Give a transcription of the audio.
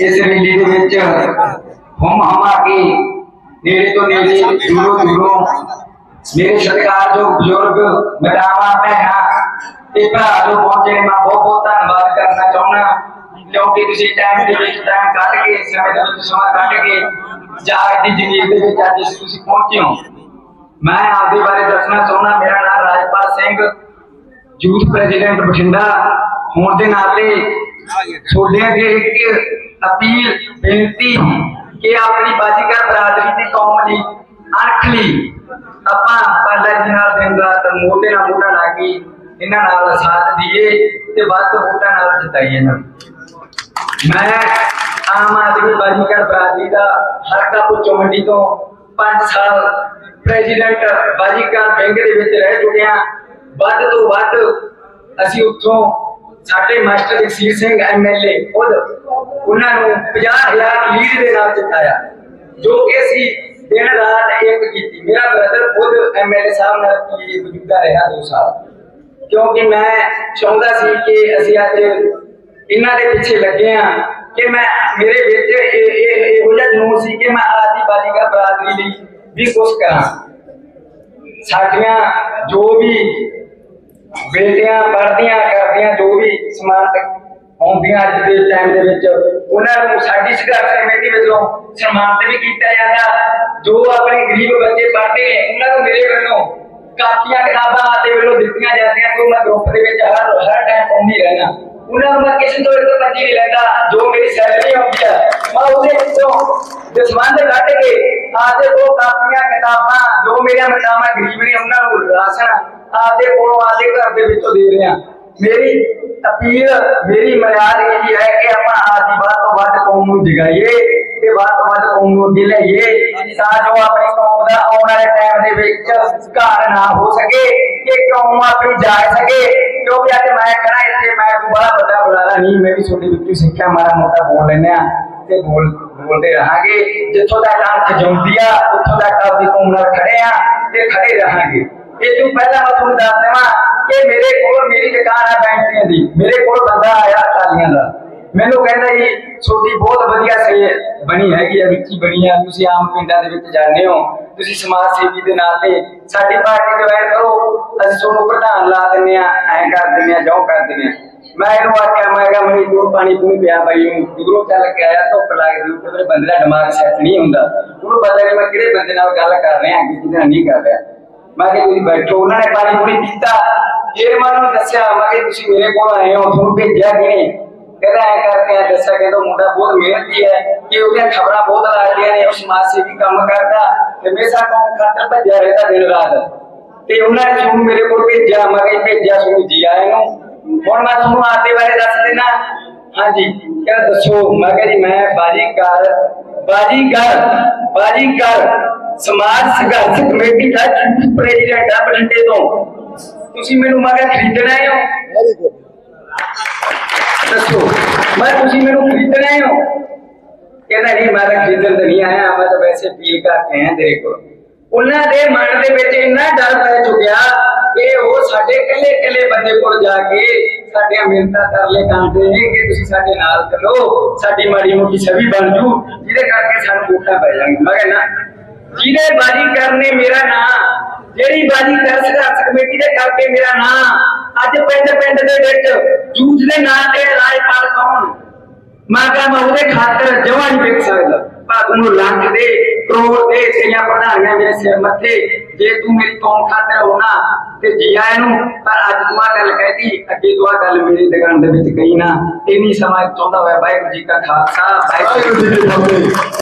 ਇਸ ਰੈਲੀ ਦੇ ਵਿੱਚ ਹਮ ਹਮਾ ਕੇ ਨੇੜੇ ਤੋਂ ਨੇੜੇ ਦੂਰੋਂ ਦੂਰੋਂ ਮੇਰੇ ਸਤਿਕਾਰਯੋਗ ਬਜ਼ੁਰਗ ਮਦਾਵਾ ਭੈਣਾਂ ਤੇ ਭਰਾ ਜੋ ਪਹੁੰਚੇ ਨੇ ਮੈਂ ਬਹੁਤ ਬਹੁਤ ਧੰਨਵਾਦ ਕਰਨਾ ਚਾਹੁੰਦਾ ਕਿਉਂਕਿ ਤੁਸੀਂ ਟਾਈਮ ਦੇ ਵਿੱਚ ਟਾਈਮ ਕੱਢ ਕੇ ਸਮੇਂ ਦੇ ਵਿੱਚ ਸਮਾਂ ਕੱਢ ਕੇ ਜਾਗ ਦੀ ਜ਼ਿੰਦਗੀ ਦੇ ਵਿੱਚ ਅੱਜ ਤੁਸੀਂ ਪਹੁੰਚੇ ਹੋ ਮੈਂ ਆਪਦੇ ਬਾਰੇ ਦੱਸਣਾ ਚਾਹੁੰਦਾ ਮੇਰਾ ਨਾਮ ਰਾਜਪਾਲ ਸਿੰਘ ਯੂਥ ਪ੍ਰੈਜ਼ੀਡੈਂਟ ਬਠਿੰਡਾ ਹੋਣ ਦੇ ਨਾਤੇ ਤੁਹਾਡੇ ਅੱਗੇ ਇੱਕ ਅਪੀਲ ਬੇਨਤੀ ਕਿ ਆਪਣੀ ਬਾਜੀਗਰ ਬਰਾਦਰੀ ਦੀ ਕੌਮ ਲਈ ਅਣਖ ਲਈ ਆਪਾਂ ਪਾਲਾ ਜੀ ਨਾਲ ਦਿਨ ਰਾਤ ਮੋਢੇ ਨਾਲ ਮੋਢਾ ਲਾ ਕੇ ਇਹਨਾਂ ਨਾਲ ਸਾਥ ਦਈਏ ਤੇ ਵੱਧ ਤੋਂ ਨਾਲ ਜਿਤਾਈਏ ਇਹਨਾਂ ਮੈਂ ਆਮ ਆਦਮੀ ਬਾਜੀਗਰ ਬਰਾਦਰੀ ਦਾ ਹਲਕਾ ਪੁੱਚੋ ਤੋਂ 5 ਸਾਲ ਪ੍ਰੈਜ਼ੀਡੈਂਟ ਬਾਜੀਗਰ ਬੈਂਕ ਦੇ ਵਿੱਚ ਰਹਿ ਚੁੱਕਿਆ। ਵੱਧ ਤੋਂ ਵੱਧ ਅਸੀਂ ਉੱਥੋਂ ਸਾਡੇ ਮਾਸਟਰ ਜਗਸੀਰ ਸਿੰਘ ਐਮਐਲਏ ਖੁਦ ਉਹਨਾਂ ਨੂੰ 50000 ਲੀਡ ਦੇ ਨਾਲ ਜਿਤਾਇਆ, ਜੋ ਕਿ ਅਸੀਂ ਦਿਨ ਰਾਤ ਇੱਕ ਕੀਤੀ। ਮੇਰਾ ਬ੍ਰਦਰ ਖੁਦ ਐਮਐਲਏ ਸਾਹਿਬ ਨਾਲ ਕੀ ਮੌਜੂਦਾ ਰਿਹਾ 2 ਸਾਲ। ਕਿਉਂਕਿ ਮੈਂ ਚਾਹੁੰਦਾ ਸੀ ਕਿ ਅਸੀਂ ਅੱਜ ਇਹਨਾਂ ਦੇ ਪਿੱਛੇ ਲੱਗੇ ਆ ਕਿ ਮੈਂ, ਮੇਰੇ ਵਿੱਚ ਇਹ, ਇਹੋ ਜਿਹਾ ਜਨੂਨ ਸੀ ਕਿ ਮੈਂ ਆਦੀ ਬਾਲੀਗਾ ਬਰਾਦਰੀ ਲਈ ਵੀ ਕੁਝ ਕਰਾਂ। ਸਾਡੀਆਂ ਜੋ ਵੀ ਬੇਟੀਆਂ ਪੜ੍ਹਦੀਆਂ ਕਰਦੀਆਂ ਜੋ ਵੀ ਸਮਾਨ ਆਉਂਦੀਆਂ ਅੱਜ ਦੇ ਟਾਈਮ ਦੇ ਵਿੱਚ, ਉਹਨਾਂ ਨੂੰ ਸਾਡੀ ਸੰਘਰਸ਼ ਕਮੇਟੀ ਵੱਲੋਂ ਸਨਮਾਨਿਤ ਵੀ ਕੀਤਾ ਜਾਂਦਾ। ਜੋ ਆਪਣੇ ਗਰੀਬ ਬੱਚੇ ਪੜ੍ਹਦੇ ਨੇ, ਉਹਨਾਂ ਨੂੰ ਮੇਰੇ ਵੱਲੋਂ ਕਾਪੀਆਂ, ਕਿਤਾਬਾਂ ਆਦੇ ਵੱਲੋਂ ਦਿੱਤੀਆਂ ਜਾਂਦੀਆਂ ਕਿ ਮੈਂ ਗਰੁੱਪ ਦੇ ਵਿੱਚ ਹਰ ਹਰ ਟਾਈਮ ਪਾਉਂਦੀ ਰਹਿਣਾ ਉਹਨਾਂ ਨੂੰ ਮੈਂ ਕਿਸੇ ਤੋਂ ਇੱਕ ਪੰਜੀ ਨਹੀਂ ਲੈਂਦਾ। ਜੋ ਮੇਰੀ ਸੈਲਰੀ ਆਉਂਦੀ ਹੈ ਮੈਂ ਉਹਦੇ ਵਿੱਚੋਂ ਦਸਵੰਦ ਕੱਢ ਕੇ ਆਦੇ ਉਹ ਕਾਪੀਆਂ ਕਿਤਾਬਾਂ ਜੋ ਮੇਰੀਆਂ ਮਤਾਵਾਂ ਗਰੀਬ ਨੇ ਉਹਨਾਂ ਨੂੰ ਰਾਸ਼ਨ ਆਦੇ ਕੋਲੋਂ ਆਦੇ ਘਰ ਦੇ ਵਿੱਚੋਂ ਦੇ ਰਿਹਾ ਮੇਰੀ ਅਪੀਲ ਮੇਰੀ ਮਰਿਆਦ ਇਹ ਹੈ ਕਿ ਆਪਾਂ ਆਦੀ ਵੱਧ ਤੋਂ ਵੱਧ ਕੌਮ ਨੂੰ ਜਗਾਈਏ ਤੇ ਵੱਧ ਤੋਂ ਵੱਧ ਕੌਮ ਨੂੰ ਅੱਗੇ ਲਈਏ ਤਾਂ ਜੋ ਆਪਣੀ ਕੌਮ ਦਾ ਆਉਣ ਵਾਲੇ ਟਾਈਮ ਦੇ ਵਿੱਚ ਘਰ ਨਾ ਹੋ ਸਕੇ ਕਿ ਕੌਮ ਆਪਣੀ ਜਾਗ ਸਕੇ ਕਿਉਂਕਿ ਅੱਜ ਮੈਂ ਕਹਣਾ ਇੱਥੇ ਮੈਂ ਕੋਈ ਬੜਾ ਵੱਡਾ ਬੁਲਾਰਾ ਨਹੀਂ ਮੈਂ ਵੀ ਤੁਹਾਡੇ ਵਿੱਚੋਂ ਸਿੱਖਿਆ ਮਾਰਾ ਮੋਟਾ ਬੋਲ ਲੈਂਦੇ ਆ ਬੋਲ ਬੋਲਦੇ ਰਹਾਂਗੇ। ਜਿੱਥੋਂ ਤੱਕ ਅੱਖ ਜਉਂਦੀ ਆ, ਉੱਥੋਂ ਤੱਕ ਆਪਦੀ ਕੌਮ ਨਾਲ ਖੜੇ ਆ ਤੇ ਖੜੇ ਰਹਾਂਗੇ। ਇਹ ਤੋਂ ਪਹਿਲਾਂ ਮੈਂ ਤੁਹਾਨੂੰ ਦੱਸ ਦੇਵਾਂ ਕਿ ਮੇਰੇ ਕੋਲ ਮੇਰੀ ਦੁਕਾਨ ਆ ਬੈਂਟਰੀਆਂ ਦੀ। ਮੇਰੇ ਕੋਲ ਬੰਦਾ ਆਇਆ ਟਾਲੀਆਂ ਦਾ। ਮੈਨੂੰ ਕਹਿੰਦਾ ਜੀ, ਤੁਹਾਡੀ ਬਹੁਤ ਵਧੀਆ ਸੇ ਬਣੀ ਹੈਗੀ ਆ ਵਿੱਚੀ ਬਣੀ ਆ, ਤੁਸੀਂ ਆਮ ਪਿੰਡਾਂ ਦੇ ਵਿੱਚ ਜਾਂਦੇ ਹੋ, ਤੁਸੀਂ ਸਮਾਜ ਸੇਵੀ ਦੇ ਨਾਂ ਤੇ ਸਾਡੀ ਪਾਰਟੀ ਜੁਆਇਨ ਕਰੋ, ਅਸੀਂ ਤੁਹਾਨੂੰ ਪ੍ਰਧਾਨ ਲਾ ਦਿੰਦੇ ਆ, ਐਂ ਕਰ ਦਿੰਦੇ ਆ ਜੋ ਕਰ ਦਿੰਦੇ ਆ। ਮੈਂ ਇਹਨੂੰ ਆਖਿਆ, ਮੈਂ ਕਿਹਾ, ਮੈਨੂੰ ਦੂਰ ਪਾਣੀ ਪੂਣੀ ਪਿਆ ਬਾਈ ਨੂੰ, ਦੂਰੋਂ ਚੱਲ ਕੇ ਆਇਆ, ਧੁੱਪ ਲੱਗਦੀ ਉੱਤੇ ਮੇਰੇ ਬੰਦੇ ਦਾ ਦਿਮਾਗ ਸੈੱਟ ਨਹੀਂ ਹੁੰਦਾ। ਉਹਨੂੰ ਪਤਾ ਨਹੀਂ ਮੈਂ ਕਿਹੜੇ ਬੰਦੇ ਨਾਲ ਗੱਲ ਕਰ ਰਿਹਾ ਕਿਹਦੇ ਨਾਲ ਨਹੀਂ ਕਰ ਰਿਹਾ। ਮੈਂ ਕਿਹਾ, ਤੁਸੀਂ ਬੈਠੋ, ਉਹਨਾਂ ਨੇ ਪਾਣੀ ਪੂਣੀ ਪੀਤਾ। ਫਿਰ ਮੈਂ ਉਹਨਾਂ ਨੂੰ ਦੱਸਿਆ, ਮੈਂ ਕਿ ਤੁਸੀਂ ਮੇਰੇ ਕੋਲ ਆਏ ਹੋ, ਤੁਹਾਨੂੰ ਭੇਜਿਆ ਕਿਹਨੇ? ਕਹਿੰਦਾ ਐ ਕਰਕੇ ਆ ਦੱਸਿਆ ਕਿ ਉਹ ਮੁੰਡਾ ਬਹੁਤ ਮਿਹਨਤੀ ਹੈ ਕਿ ਉਹਦੀਆਂ ਖਬਰਾਂ ਬਹੁਤ ਲੱਗਦੀਆਂ ਨੇ ਉਹ ਸਮਾਜ ਸੇਵੀ ਕੰਮ ਕਰਦਾ ਤੇ ਹਮੇਸ਼ਾ ਕੌਮ ਖਾਤਰ ਭੱਜਿਆ ਰਹਿੰਦਾ ਦਿਨ ਰਾਤ ਤੇ ਉਹਨਾਂ ਨੇ ਤੁਹਾਨੂੰ ਮੇਰੇ ਕੋਲ ਭੇਜਿਆ ਮੈਂ ਕਿਹਾ ਜੀ ਭੇਜਿਆ ਤੁਹਾਨੂੰ ਜੀ ਆਏ ਨੂੰ ਹੁਣ ਮੈਂ ਤੁਹਾਨੂੰ ਆਦੇ ਬਾਰੇ ਦੱਸ ਦੇਣਾ ਹਾਂਜੀ ਕਹਿੰਦਾ ਦੱਸੋ ਮੈਂ ਕਿਹਾ ਜੀ ਮੈਂ ਬਾਜੀਕਾਰ ਬਾਜੀਗਰ ਬਾਜੀਗਰ ਸਮਾਜ ਸੰਘਰਸ਼ ਕਮੇਟੀ ਦਾ ਚੀਫ ਪ੍ਰੈਜ਼ੀਡੈਂਟ ਆ ਬਠਿੰਡੇ ਤੋਂ ਤੁਸੀਂ ਮੈਨੂੰ ਮੈਂ ਕਿਹਾ ਖਰੀਦਣਾ ਹੈ ਵੈਰੀ ਗੁੱਡ ਦੱਸੋ, ਮੈਂ ਤੁਸੀਂ ਮੈਨੂੰ ਖਰੀਦਣਾ ਹੈ? ਕਹਿੰਦਾ, ਨਹੀਂ, ਮੈਂ ਤਾਂ ਖਰੀਦਣ ਤੇ ਨਹੀਂ ਆਇਆ, ਮੈਂ ਤਾਂ ਵੈਸੇ ਅਪੀਲ ਕਰਕੇ ਆਇਆ ਤੇਰੇ ਕੋਲ ਉਹਨਾਂ ਦੇ ਮਨ ਦੇ ਵਿੱਚ ਇੰਨਾ ਡਰ ਪੈ ਚੁੱਕਿਆ ਕਿ ਉਹ ਸਾਡੇ ਇਕੱਲੇ ਇਕੱਲੇ ਬੰਦੇ ਕੋਲ ਜਾ ਕੇ ਸਾਡੀਆਂ ਮਿਹਨਤਾਂ ਤਰਲੇ ਕਰਦੇ ਨੇ ਕਿ ਤੁਸੀਂ ਸਾਡੇ ਨਾਲ ਚੱਲੋ, ਸਾਡੀ ਮਾੜੀ ਮੋਟੀ ਛਵੀ ਬਣ ਜੂ, ਜਿਹਦੇ ਕਰਕੇ ਸਾਨੂੰ ਵੋਟਾਂ ਪੈ ਜਾਣਗੇ। ਮੈਂ ਕਹਿੰਦਾ ਜਿਹਨੇ ਬਾਜੀ ਕਰਨੇ ਮੇਰਾ ਨਾਂ, ਜਿਹੜੀ ਬਾਜੀ ਕਰ ਸੰਘਰਸ਼ ਕਮੇਟੀ ਦੇ ਕਰਕੇ ਮੇਰਾ ਨਾਂ ਅੱਜ ਪਿੰਡ ਪਿੰਡ ਦੇ ਵਿੱਚ ਜੂਥ ਦੇ ਨਾਂ ਤੇ ਰਾਜਪਾਲ ਕੌਣ? ਮੈਂ ਕਹਾਂ ਮੈਂ ਉਹਦੇ ਖਾਤਰ ਜਮਾਂ ਨਹੀਂ ਵੇਖ ਸਕਦਾ। ਪਰ ਨੂੰ ਲੱਖ ਦੇ, ਕਰੋੜ ਦੇ ਸਿਆਂ ਪ੍ਰਧਾਨੀਆਂ ਮੇਰੇ ਸਿਰ ਮੱਥੇ। ਜੇ ਤੂੰ ਮੇਰੀ ਕੌਮ ਖਾਤਰ ਹੋਣਾ ਤੇ ਜੀਆ ਇਹਨੂੰ ਪਰ ਅੱਜ ਤੂੰ ਆਹ ਗੱਲ ਕਹਿਦੀ ਅੱਗੇ ਤੂੰ ਆਹ ਗੱਲ ਮੇਰੀ ਦੁਕਾਨ ਦੇ ਵਿੱਚ ਕਹੀ ਨਾ, ਇੰਨੀ ਸਮਾਂ ਚਾਹੁੰਦਾ ਹੋਇਆ ਵਾਹਿਗੁਰੂ ਜੀ ਕਾ ਖਾਲਸਾ ਵਾਹਿਗੁਰੂ ਜੀ ਵਾਹਿਗੁਰੂ ਜੀ ਕੀ ਫਤਿਹ।